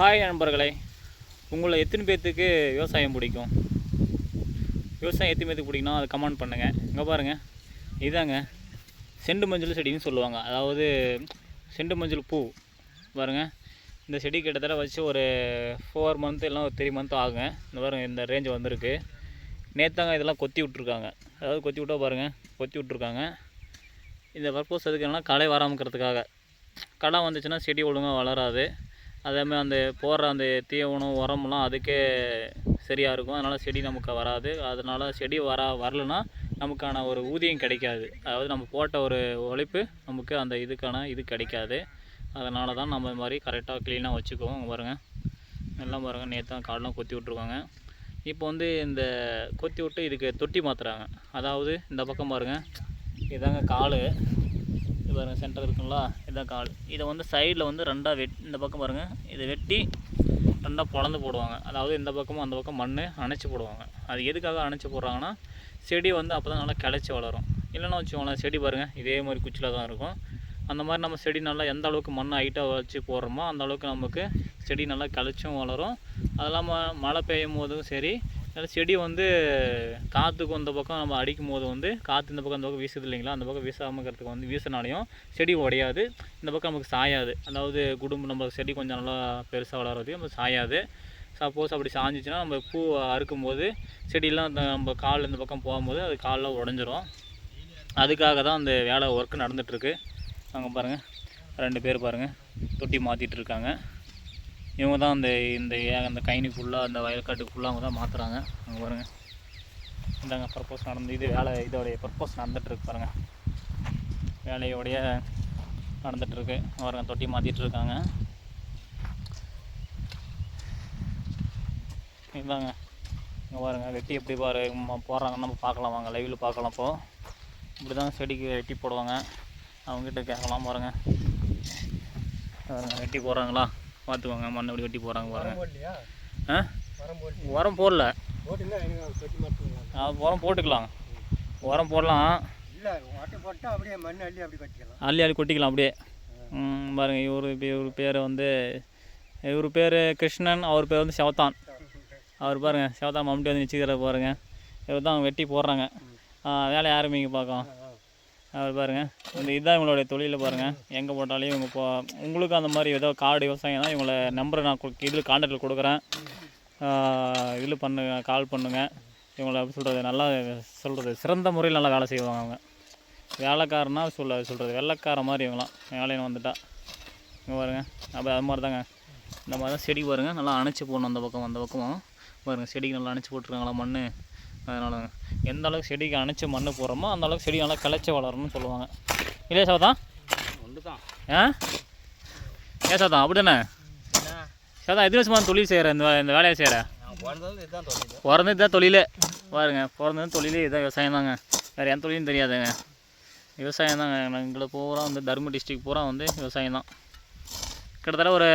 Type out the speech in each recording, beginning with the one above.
Hi நண்பர்களே. உங்களை எத்தனை பேர்த்துக்கு விவசாயம் பிடிக்கும்? விவசாயம் எத்தனை பேர்த்துக்கு பிடிக்கும்னா அதை கமெண்ட் பண்ணுங்கள் இங்கே பாருங்கள் இதாங்க. செண்டு மஞ்சள் செடின்னு சொல்லுவாங்க. அதாவது செண்டு மஞ்சள் பூ. பாருங்கள் இந்த செடி கிட்டத்தட்ட வச்சு ஒரு ஃபோர் மந்த் இல்லை ஒரு த்ரீ மந்த் ஆகுங்க. இந்த பாருங்கள் இந்த ரேஞ்ச் வந்திருக்கு. நேத்தாங்க இதெல்லாம் கொத்தி விட்ருக்காங்க அதாவது கொத்தி விட்டா பாருங்கள் கொத்தி விட்ருக்காங்க இந்த பர்பஸ் எதுக்கு என்னன்னா களை வராமக்கிறதுக்காக களை வந்துச்சுன்னா செடி ஒழுங்காக வளராது. அதேமாதிரி அந்த போடுற அந்த தீவனம் உரமெல்லாம் அதுக்கே சரியாக இருக்கும். அதனால் செடி நமக்கு வராது. அதனால் செடி வர வரலனா நமக்கான ஒரு ஊதியம் கிடைக்காது. அதாவது நம்ம போட்ட ஒரு உழைப்பு நமக்கு அந்த இதுக்கான இது கிடைக்காது. அதனால தான் நம்ம மாதிரி கரெக்டாக க்ளீனாக வச்சுக்குவோம். பாருங்கள் எல்லாம் பாருங்கள் நேற்று தான் காடெலாம் கொத்தி விட்ருக்காங்க இப்போ வந்து இந்த கொத்தி விட்டு இதுக்கு தொட்டி மாற்றுறாங்க அதாவது இந்த பக்கம் பாருங்கள் இதாங்க கால். இது பாருங்க சென்டர் இருக்குங்களா இதான் கால். இதை வந்து சைடில் வந்து ரெண்டாக வெட் இந்த பக்கம் பாருங்கள் இதை வெட்டி ரெண்டாக பொழந்து போடுவாங்க. அதாவது இந்த பக்கமும் அந்த பக்கம் மண் அணைச்சி போடுவாங்க. அது எதுக்காக அணைச்சி போடுறாங்கன்னா செடி வந்து அப்போ தான் நல்லா கிளச்சி வளரும். இல்லைன்னா வச்சுக்கோங்களேன் செடி பாருங்கள் இதே மாதிரி குச்சியில் தான் இருக்கும். அந்த மாதிரி நம்ம செடி நல்லா எந்த அளவுக்கு மண் ஹைட்டாக வச்சு போடுறோமோ அந்த அளவுக்கு நமக்கு செடி நல்லா கிளச்சும் வளரும். அது இல்லாமல் மழை பெய்யும் போதும் சரி நல்ல செடி வந்து காற்றுக்கு இந்த பக்கம் நம்ம அடிக்கும் போது வந்து காற்று இந்த பக்கம் இந்த பக்கம் வீசுது இல்லைங்களா? அந்த பக்கம் வீசாமக்கிறதுக்கு வந்து வீசினாலையும் செடி உடையாது. இந்த பக்கம் நமக்கு சாயாது. அதாவது குடும்பம் நம்ம செடி கொஞ்சம் நல்லா பெருசாக வளர்றது நம்ம சாயாது. சப்போஸ் அப்படி சாஞ்சிச்சுன்னா நம்ம பூ அறுக்கும்போது செடியெல்லாம் செடியெலாம் நம்ம கால் இந்த பக்கம் போகும்போது அது காலில் உடஞ்சிரும். அதுக்காக தான் அந்த வேலை ஒர்க் நடந்துகிட்ருக்கு அங்கே பாருங்கள் ரெண்டு பேர் பாருங்கள் தொட்டி மாற்றிட்டு இருக்காங்க. இவங்க தான் அந்த இந்த ஏ- அந்த கைனி ஃபுல்லாக அந்த வயல்காட்டுக்கு ஃபுல்லாக அவங்க தான் மாற்றுறாங்க அங்கே பாருங்கள் இந்தாங்க பர்பஸ் நடந்து இது வேலை இதோடைய பர்பஸ் நடந்துகிட்ருக்கு பாருங்கள் வேலையோடைய நடந்துகிட்ருக்கு பாருங்க தொட்டி மாற்றிட்டு இருக்காங்க. இதாங்க இங்கே பாருங்க வெட்டி எப்படி பாரு போடுறாங்கன்னு நம்ம பார்க்கலாம். வாங்க லைவில் பார்க்கலாம் இப்போ. இப்படி தாங்க செடிக்கு வெட்டி போடுவாங்க. அவங்ககிட்ட கேட்கலாம் பாருங்கள் பாருங்க வெட்டி போடுறாங்களா? பார்த்துக்கோங்க மண்ணை இப்படி வெட்டி போடுறாங்க பாருங்க. ஆ? உரம் போடல. உரம் போட்டுக்கலாம். உரம் போடலாம். அள்ளி அப்படி அள்ளி கொட்டிக்கலாம் அப்படியே. ம், பாருங்க இவர் இவர் பேர் வந்து இவர் பேர் கிருஷ்ணன் அவர் பேர் வந்து செவத்தான். அவர் பாருங்க செவத்தான் மம்முட்டி வந்து நிச்சயிக்கிற பாருங்க. இவர் தான் வெட்டி போடுறாங்க. வேலையை ஆரம்பிங்க பார்க்கலாம்? அவர் பாருங்க. இந்த இதுதான் இவங்களுடைய தொழிலில் பாருங்கள் எங்கே போட்டாலும் இவங்க போ உங்களுக்கு அந்த மாதிரி ஏதோ காடு விவசாயம் தான் இவங்கள நம்பரை நான் கு- இதில் கான்டாக்டில் கொடுக்குறேன். இதில் பண்ணுங்க கால் பண்ணுங்க. இவங்களை எப்படி சொல்கிறது நல்லா சொல்கிறது சிறந்த முறையில் நல்லா வேலை செய்வாங்க அவங்க. வேலைக்காரனா சொல்ல சொல்கிறது வெள்ளைக்கார மாதிரி இவங்களாம். வேலைன்னு வந்துட்டா. இங்கே பாருங்க. அப்போ அது மாதிரி தாங்க இந்த மாதிரி தான் செடி பாருங்க. நல்லா அணைச்சி போடணும் அந்த பக்கம் அந்த பக்கமும். பாருங்கள் செடிக்கு நல்லா அணைச்சி போட்டிருக்காங்களா மண் அதனால எந்த அளவுக்கு செடிக்கு அணைச்சி மண் போடுறோமோ அந்த அளவுக்கு செடி நல்லா கிளச்சி வளரணும்னு சொல்லுவாங்க. இல்லையா சவதான் ஒன்று தான் ஆ? ஏன் சவதான் அப்படி தானே சவதான் எத்தனை வருஷமா தொழில் செய்கிற இந்த இந்த வேலையை செய்கிற நான் பிறந்தது இதுதான் தொழில். பிறந்தது பாருங்க பிறந்தது தொழிலே இதுதான் விவசாயம் தாங்க. வேறு எந்த தொழிலும் தெரியாதுங்க. விவசாயம் தாங்க. எங்களை பூரா வந்து தருமபுரி டிஸ்ட்ரிக் பூரா வந்து விவசாயம் தான். கிட்டத்தட்ட ஒரு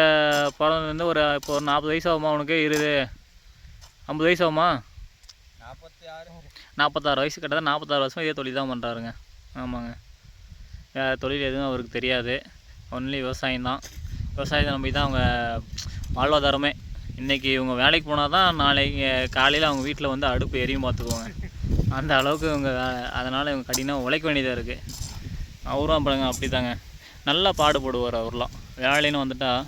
பிறந்ததுலேருந்து ஒரு இப்போ ஒரு நாற்பது வயசு ஆகுமா உனக்கு? இருபது ஐம்பது வயசு ஆகுமா? நாற்பத்தாறு வயசு கிட்டத்தட்ட நாற்பத்தாறு வருஷம் இதே தொழில் தான் பண்ணுறாருங்க ஆமாங்க. வேறு தொழில் எதுவும் அவருக்கு தெரியாது. ஒன்லி விவசாயம் தான். விவசாயத்தை நம்பி தான் அவங்க வாழ்வாதாரமே. இன்றைக்கி இவங்க வேலைக்கு போனால் தான் நாளைக்கு காலையில் அவங்க வீட்டில் வந்து அடுப்பு எரியும் பார்த்துக்குவாங்க. அந்த அளவுக்கு இவங்க அதனால் இவங்க கடினம் உழைக்க வேண்டியதாக இருக்குது அவரும் அப்புறங்க அப்படி தாங்க நல்லா பாடுபடுவார் அவர்லாம். வேலைன்னு வந்துட்டால்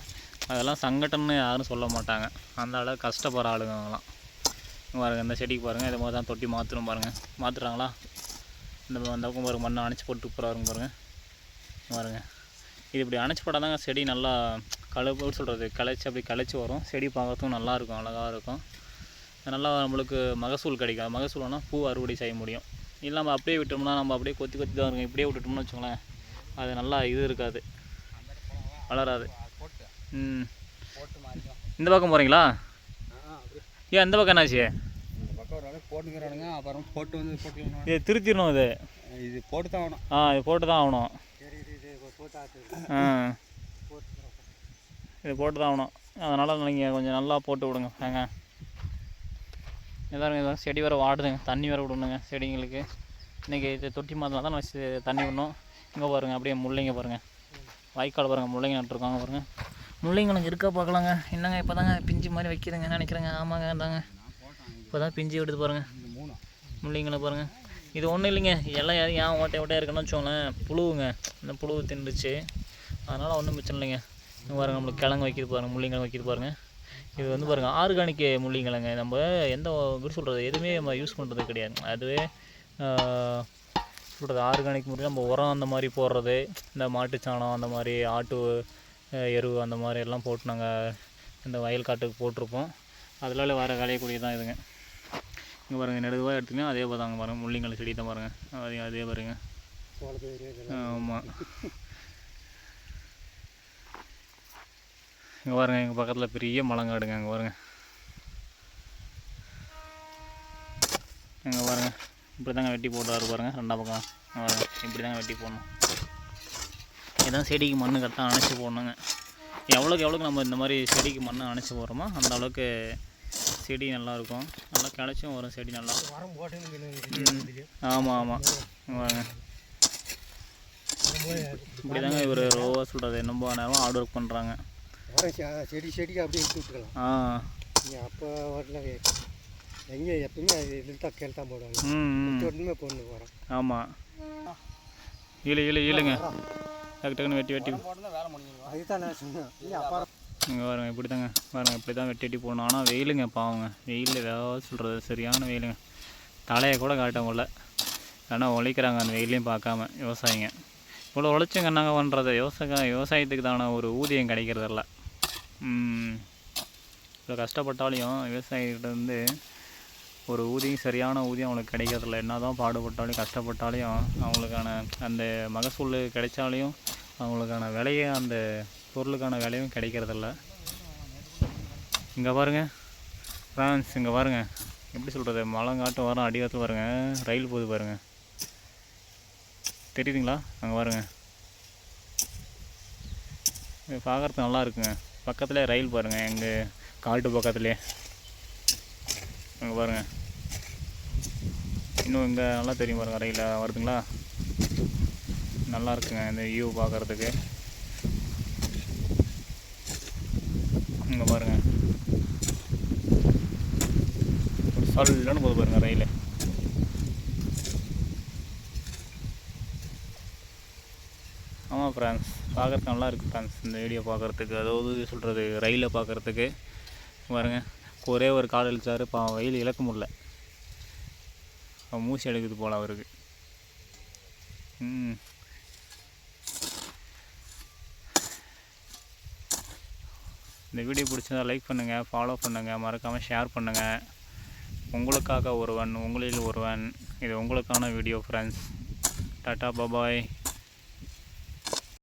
அதெல்லாம் சங்கடம்னு யாரும் சொல்ல மாட்டாங்க. அந்த அளவுக்கு கஷ்டப்படுற ஆளுங்க அவங்களாம் பாருங்கள் இந்த செடிக்கு பாருங்கள் இதை மாதிரி தான் தொட்டி மாற்றணும் பாருங்கள் மாற்றுறாங்களா இந்த அந்த பக்கம் பாருங்கள் மண்ணை அணைச்சி போட்டு போகிறாருங்க பாருங்கள் பாருங்கள் இது இப்படி அணைச்சி போட்டால் தாங்க செடி நல்லா கழுப்பு சொல்கிறது களைச்சி அப்படி களைச்சி வரும். செடி பார்க்கறதுக்கும் நல்லா இருக்கும் அழகாக இருக்கும். நல்லா நம்மளுக்கு மகசூல் கிடைக்கும். மகசூல்னா பூ அறுவடை செய்ய முடியும். இல்லை நம்ம அப்படியே விட்டோம்னா நம்ம அப்படியே கொத்தி கொத்தி தான் இருக்கும். இப்படியே விட்டுட்டோம்னு வச்சுக்கோங்களேன் அது நல்லா இது இருக்காது. வளராது. ம். இந்த பக்கம் போகிறீங்களா ஏன் இந்த பக்கம் என்னாச்சு? இந்த பக்கம் ஒரு அளவுக்கு போட்டுக்கிறானுங்க அப்புறம் போட்டு வந்து போட்டுக்கணும். இது திருத்திடணும் இது. இது போட்டு தான் ஆகணும். ஆ இது போட்டு தான் ஆகணும். போட்டு ஆ. போட்டு இது போட்டு தான் ஆகணும். அதனால் நீங்கள் கொஞ்சம் நல்லா போட்டு விடுங்க. ஏங்க. எல்லாரும் இதான் செடி வேறு வாடுதுங்க. தண்ணி வேறு விடணுங்க செடிங்களுக்கு. இன்றைக்கி இது தொட்டி மாதம் தான் வச்சு தண்ணி விடணும். இங்கே பாருங்கள் அப்படியே முள்ளைங்க பாருங்கள் வாய்க்கால் பாருங்கள் முள்ளைங்க நட்டுருக்காங்க பாருங்கள் முள்ளைங்களுக்கு இருக்கா பார்க்கலாங்க. என்னங்க இப்போ தாங்க பிஞ்சு மாதிரி வைக்கிதுங்க நினைக்கிறேங்க. ஆமாங்க தாங்க இப்போ தான் பிஞ்சு எடுத்து பாருங்கள் முள்ளைங்களை பாருங்க. பாருங்கள் இது ஒன்றும் இல்லைங்க. எல்லாம் யாரும் ஏன் ஓட்டை ஓட்டையாக இருக்குன்னு வச்சோங்களேன் புழுவுங்க. இந்த புழு தின்றுச்சு. அதனால் ஒன்றும் பிரச்சனை இல்லைங்க. இங்க பாருங்க நம்மளுக்கு கிழங்கு வைக்கிது பாருங்கள் முள்ளிங்கிழங்கு வைக்கிது பாருங்கள் இது வந்து பாருங்கள் ஆர்கானிக் முள்ளிங்கிழங்கு நம்ம எந்த எப்படி சொல்கிறது எதுவுமே நம்ம யூஸ் பண்ணுறது கிடையாது. அதுவே சொல்கிறது ஆர்கானிக் முறையில் நம்ம உரம் அந்த மாதிரி போடுறது. இந்த மாட்டுச்சாணம் அந்த மாதிரி ஆட்டு எரு அந்த மாதிரி எல்லாம் போட்டு நாங்கள் இந்த வயல் காட்டுக்கு போட்டிருப்போம். அதனால வர விளையக்கூடியது தான் இதுங்க. இங்கே பாருங்கள் நெடுவாக எடுத்துங்க அதே பார்த்தாங்க பாருங்கள் முள்ளிங்கல் செடி தான் பாருங்கள் அதே அதே பாருங்க. ஆமாம் இங்கே பாருங்கள் எங்கள் பக்கத்தில் பெரிய மலங்காடுங்க அங்கே பாருங்க. இங்கே பாருங்கள் இப்படி தாங்க வெட்டி போடுறாரு பாருங்கள் ரெண்டாம் பக்கம். இங்க பாருங்க இப்படி தாங்க வெட்டி போடணும். இதான் செடிக்கு மண் கரெக்டாக அணைச்சி போடணுங்க. எவ்வளோக்கு எவ்வளோக்கு நம்ம இந்த மாதிரி செடிக்கு மண்ணை அணைச்சி போடுறோமோ அந்த அளவுக்கு செடி நல்லாயிருக்கும். நல்லா கிளச்சும் வரும் செடி நல்லா. ஆமாம் ஆமாம் வாங்க. இப்படி தாங்க இவர் ரோவாக சொல்கிறது ரொம்ப நேரம் ஹார்ட் ஒர்க் பண்ணுறாங்க செடி செடிக்கு அப்படியே விட்டுக்கலாம். ஆ. அப்போ வரல எங்கே எப்பவுமே அது இதில் தான் போடுவாங்க. ம் ம். உடனே பொண்ணு போகிறோம் ஆமாம் இழு இழு இழுங்க. டக்கு டக்குன்னு வெட்டி வெட்டி. இங்கே பாருங்க இப்படி தாங்க பாருங்க இப்படி தான் வெட்டி வெட்டி போடணும். ஆனால் வெயிலுங்க பாவங்க. வெயில் ஏதாவது சொல்கிறது சரியான வெயிலுங்க. தலையை கூட காட்ட முடில ஏன்னா உழைக்கிறாங்க அந்த வெயிலையும் பார்க்காம விவசாயிங்க. இவ்வளோ உழைச்சுங்க என்னங்க பண்ணுறது விவசாய விவசாயத்துக்கு தான ஒரு ஊதியம் கிடைக்கிறதில்ல. இவ்வளோ கஷ்டப்பட்டாலையும் விவசாயிகிட்ட வந்து ஒரு ஊதியம் சரியான ஊதியம் அவங்களுக்கு கிடைக்கிறதில்ல. என்ன தான் பாடுபட்டாலும் கஷ்டப்பட்டாலையும் அவங்களுக்கான அந்த மகசூல் கிடைச்சாலையும் அவங்களுக்கான விலையை அந்த பொருளுக்கான விலையும் கிடைக்கிறதில்ல. இங்கே பாருங்க. ஃப்ரான்ஸ் இங்கே பாருங்க. எப்படி சொல்கிறது மலங்காட்டு வரோம் அடிவாரத்தில் பாருங்க. ரயில் போகுது பாருங்கள் தெரியுதுங்களா? அங்கே பாருங்க. இது பார்க்குறதுக்கு நல்லா இருக்குங்க. பக்கத்தில் ரயில் பாருங்கள் எங்கள் காட்டு பக்கத்துலேயே அங்கே பாருங்கள் இன்னும் இங்கே நல்லா தெரியும் பாருங்கள் ரயிலில் வருதுங்களா? நல்லா இருக்குங்க இந்த வியூ பார்க்குறதுக்கு இங்கே பாருங்க. ஒரு சல்லுன்னு போது பாருங்கள் ரயில் ஆமாம் ஃப்ரான்ஸ் பார்க்குறதுக்கு நல்லா இருக்குது ஃப்ரான்ஸ் இந்த வீடியோ பார்க்குறதுக்கு அதாவது சொல்கிறது ரயிலை பார்க்குறதுக்கு பாருங்கள் ஒரே ஒரு கால் இழுத்தாரு. பாவம் வெயில் இழக்க முடியல. அவன் மூசி எடுக்குது போல் அவருக்கு. இந்த வீடியோ பிடிச்சதா லைக் பண்ணுங்கள் ஃபாலோ பண்ணுங்கள் மறக்காமல் ஷேர் பண்ணுங்கள் உங்களுக்காக ஒருவன் உங்களில் ஒருவன். இது உங்களுக்கான வீடியோ ஃப்ரெண்ட்ஸ் டாட்டா பபாய்